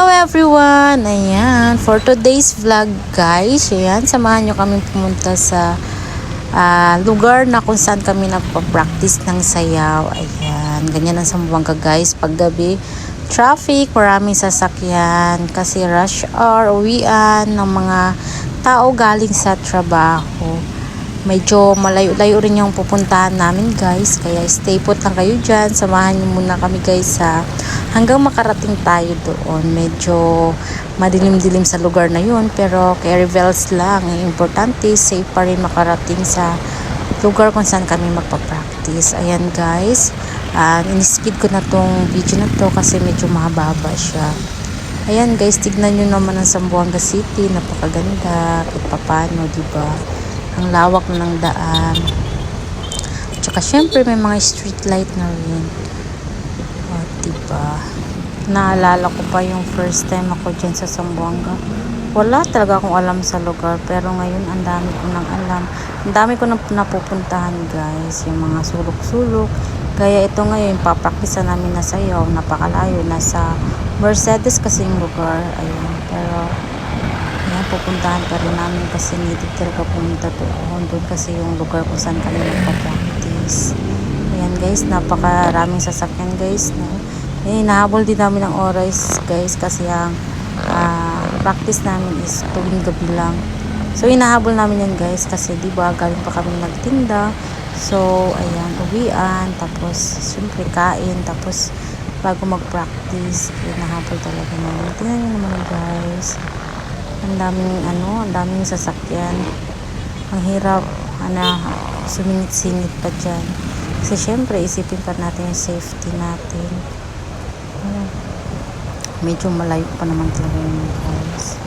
Hello everyone! Ayan, for today's vlog guys, ayan, samahan nyo kami pumunta sa ah, lugar na kung saan kami nagpa-practice ng sayaw. Ayan, ganyan ang Sambuanga guys, paggabi, traffic, maraming sasakyan kasi rush hour, uwian ng mga tao galing sa trabaho. Medyo malayo-layo rin yung pupuntahan namin guys, kaya stay put lang kayo dyan. Samahan nyo muna kami guys sa hanggang makarating tayo doon. Medyo madilim-dilim sa lugar na yun, pero kay Revels lang. Ang importante, safe pa rin makarating sa lugar kung saan kami magpa-practice. Ayan guys, uh, in-speed ko na tong video na to kasi medyo mahaba siya. Ayan guys, tignan nyo naman ang Zamboanga City, napakaganda, kahit papano, di ba? Ang lawak ng daan. Tsaka syempre may mga street light na rin. O, diba? Naalala ko pa yung first time ako dyan sa Zamboanga. Wala talaga akong alam sa lugar. Pero ngayon, ang dami ko nang alam. Ang dami ko nang napupuntahan, guys. Yung mga sulok-sulok. Kaya ito ngayon, papraktisa namin na sayaw. Napakalayo. Nasa Mercedes kasi yung lugar. Ayun. Pero, pupuntahan pa rin namin kasi needed talaga pumunta doon. Doon kasi yung lugar kung saan kami magpa-practice. Ayan guys, napakaraming sasakyan guys. No? Eh, nahabol din namin ang oras guys kasi ang ah, practice namin is tuwing gabi lang. So, inahabol namin yan guys kasi di ba galing pa kami nagtinda. So, ayan, uwian, tapos syempre kain, tapos bago mag-practice, inahabol talaga namin. Tingnan nyo naman guys. Ang daming ano, ang daming sasakyan. Ang hirap, ano, sumingit-singit pa dyan. Kasi syempre, isipin pa natin yung safety natin. Medyo malayo pa naman talaga yung guys.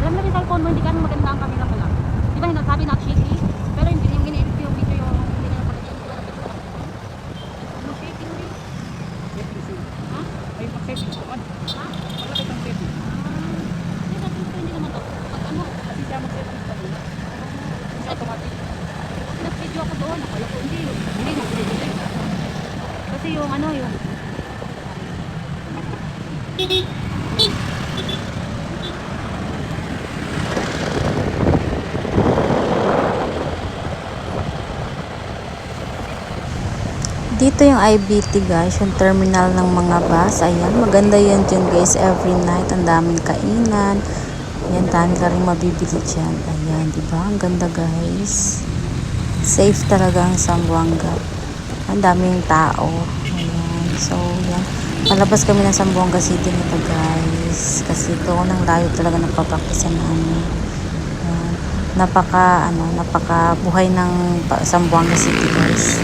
Alam mo rin cellphone mo, hindi ka maganda ang camera pala. Di ba sabi na shaky? Pero yung, yung gini-edit yung video yung hindi na napaganda. Ano shaky mo rin? Ha? Ay, pag-safety ko. Ano? Ha? Malapit ang safety. Hindi natin ito hindi naman to. Pag ano, Kasi siya mag-safety sa una. Kasi automatic. nag-video ako doon, akala ko hindi. Hindi na, hindi, hindi. Kasi yung ano, yung Dito yung IBT guys, yung terminal ng mga bus. Ayan, maganda yan dyan guys every night. Ang daming kainan. Ayan, dami ka rin mabibili dyan. Ayan, di ba? Ang ganda guys. Safe talaga ang Zamboanga. Ang daming tao. Ayan, so yan. Palabas kami ng Zamboanga City nito guys. Kasi doon ang layo talaga nagpapaktisan namin. Ayan. Napaka, ano, napaka buhay ng Zamboanga City guys.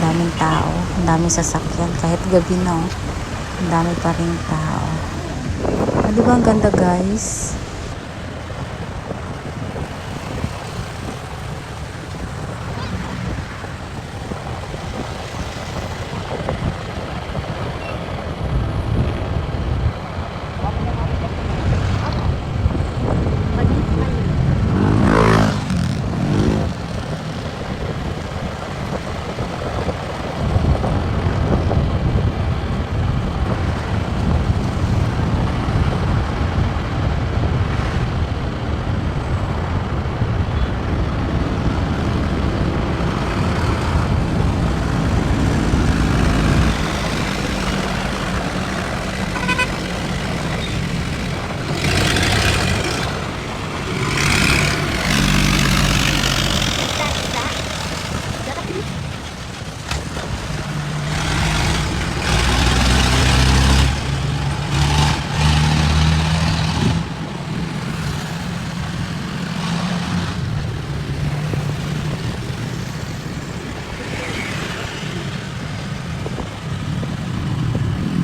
Daming tao, ang daming sasakyan. Kahit gabi na, ang dami pa rin tao. Ah, di ba ang ganda guys?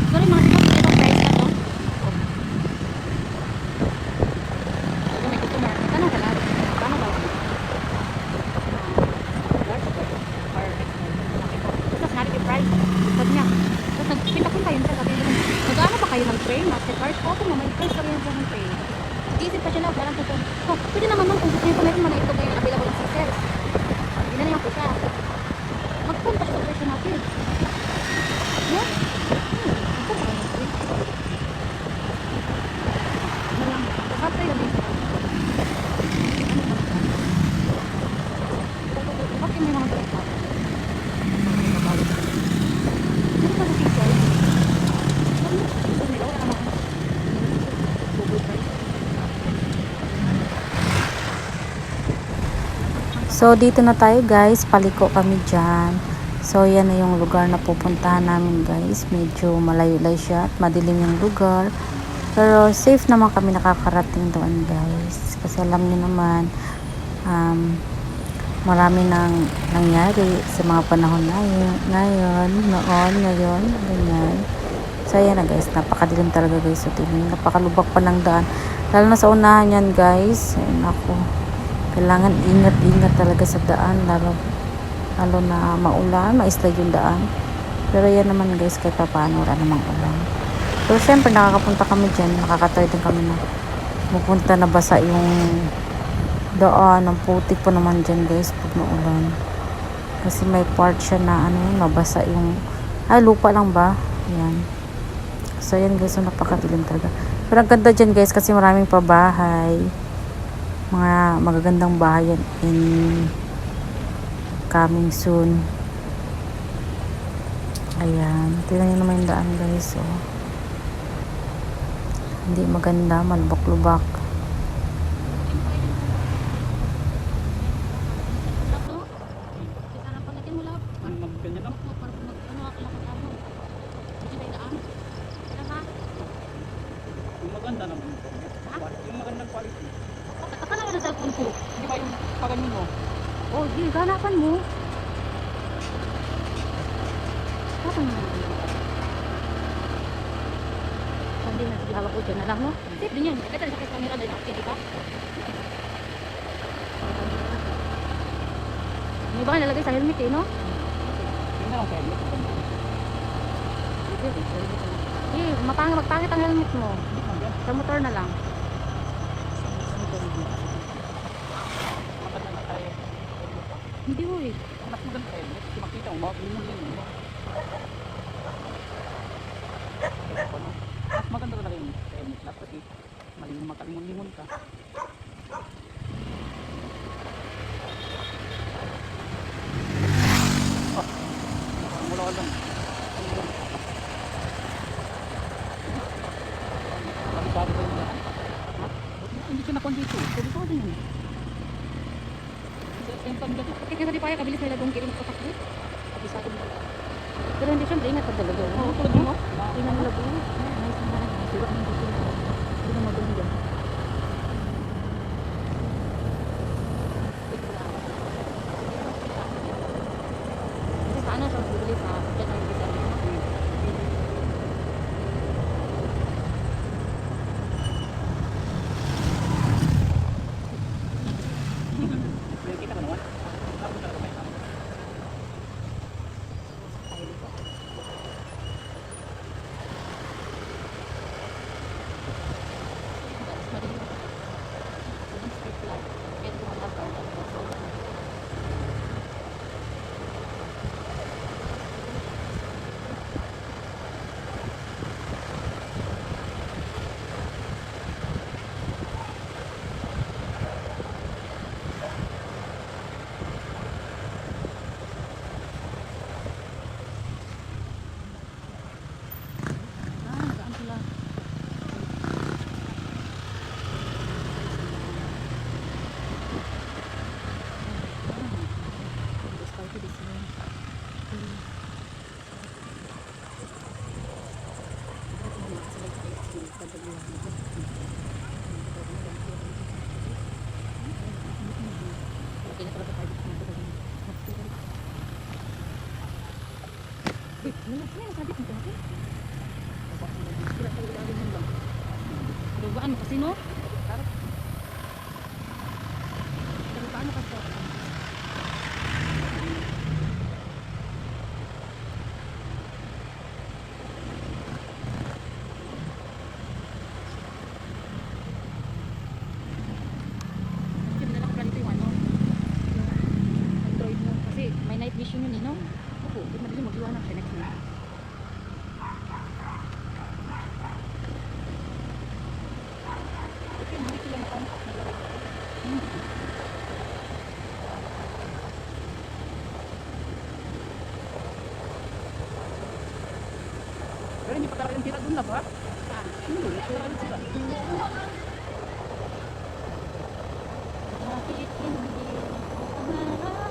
Sorry mga sinabi ko price na to. Kung may customer, tanong ka lang. Paano ba? Large ba? Or Tapos sinabi ko price. Sabi niya. Tapos nagpinta-punta yun siya. Sabi niya, nag-ano ba kayo ng tray? Mastercard? Oo, kung may price pa rin siya ng tray. Isip pa siya lang, parang ko. Oh, pwede naman ma'am kung gusto niyo pa meron man na ito ngayon available sa sales. Ginanayang ko siya. Magpunta siya sa presyo natin. No? Ito pa rin free. Ano lang, kapatay lang dito. Bakit may mga ganito? Ano ba sa pixel? Ano? Gusto nila, wala naman. Google Drive. So, dito na tayo guys. Paliko kami dyan. So, yan na yung lugar na pupuntahan namin guys. Medyo malayo-layo siya at madilim yung lugar. Pero safe naman kami nakakarating doon guys. Kasi alam niyo naman, um, marami nang nangyari sa mga panahon na yun, ngayon, noon, ngayon, ganyan. So, ayan na guys. Napakadilim talaga guys. So, tingnan, napakalubak pa ng daan. Lalo na sa unahan yan guys. Ayun ako kailangan ingat-ingat talaga sa daan lalo, lalo na maulan, ma-slide yung daan. Pero yan naman guys kahit pa paano wala namang ulan. Pero syempre nakakapunta kami dyan nakakatry din kami na pupunta na basa yung daan ang putik pa naman dyan guys pag maulan. Kasi may part siya na ano nabasa yung ay lupa lang ba? Yan. So yan guys so napakadilim talaga. Pero ang ganda dyan guys kasi maraming pabahay mga magagandang bahay yan in coming soon. Ayan. Tingnan nyo naman yung daan guys oh. hindi maganda malubak-lubak Lap, no? Kita na pala mo, lap. Ano mag ganyan lang? Ako, parang mag, ano, ako lang ako. Hindi ba yung daan? Kaya ha? Yung maganda naman. Yung magandang quality. Aka naman ang cellphone ko. Hindi ba yung paganyan mo? Di, ganapan mo. Kapan mo? Hindi na, sige, hawak ko dyan na lang, no? Safe din yan. Kahit sa camera dahil ako, di ba? May ba nalagay sa helmet eh, no? Yung na lang sa helmet. Eh, magpangit ang helmet mo. Hindi. Sa motor na lang. Maganda na tayo. Hindi mo eh. Maganda sa helmet. Kasi makita mo, mga limon yun. Mas maganda talaga yung helmet lang kasi malimon makalimon-limon ka. Ah, mula ka lang. Kabisado ko yung daan. Ha? Hindi ka nakuha dito. Kabisado yun. Yung pagdating Kaya di pa kaya kabilis nila kung kirim patakbo. Kabisado mo. Pero hindi siyempre ingat pag dalaga. Oo, tulad mo. Tingnan mo labo. Nice na lang. Sira ng dito. Hindi na maganda. Kasi sana siya bibili sa dyan ang bisa niya. Kita ko naman. Ako talaga may tama. Ah, saan sila? Wait, ano na sabi mo dati? Sira sa ilalim ng lang. Dugaan mo kasi no? Dugaan mo kasi. Kasi binala ko pala dito yung ano, yung Android mo. Kasi may night vision yun eh, no? Opo, di madali mag-iwanag siya next month. Pero hindi pa talaga yung tira doon na ba? Hindi, tira doon sila. Bakit hindi Sige,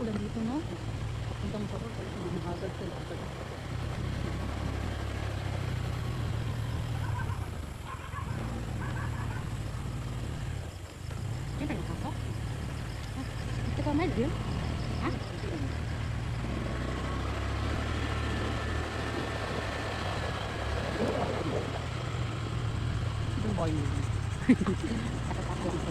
Dahil gusto ko pagtakulan dito, no? Punta mo sa road, pag hindi mahagad ka lang. Yan tayo pasok? Ha? Ito ka, Mel, yun? Ha? Yung boy. Nakatatlong ko.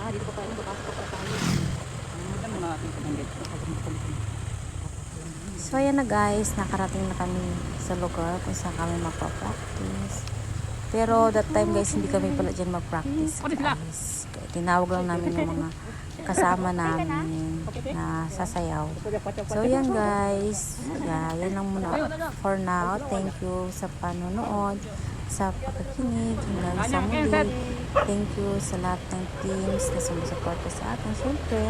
Ah, dito pa tayo. Papasok pa tayo. Ano mga ating pananggit? So ayan na guys, nakarating na kami sa lugar kung saan kami magpa-practice. Pero that time guys, hindi kami pala dyan mag-practice guys. Kaya Tinawag lang namin yung mga kasama namin na sasayaw. So yan guys, yeah, yan lang muna for now. Thank you sa panonood, sa pakikinig, hanggang sa muli. Thank you sa lahat ng teams na sumusuporta sa atin. Siyempre,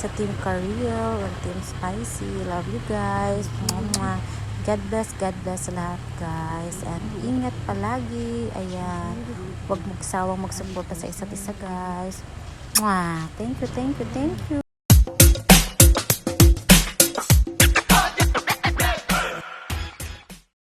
sa Team Career or Team Spicy. Love you guys. Mwah. God bless, God bless lahat guys. And ingat palagi. Ayan. Huwag magsawang magsuporta sa isa't isa guys. Mwah. Thank you, thank you, thank you.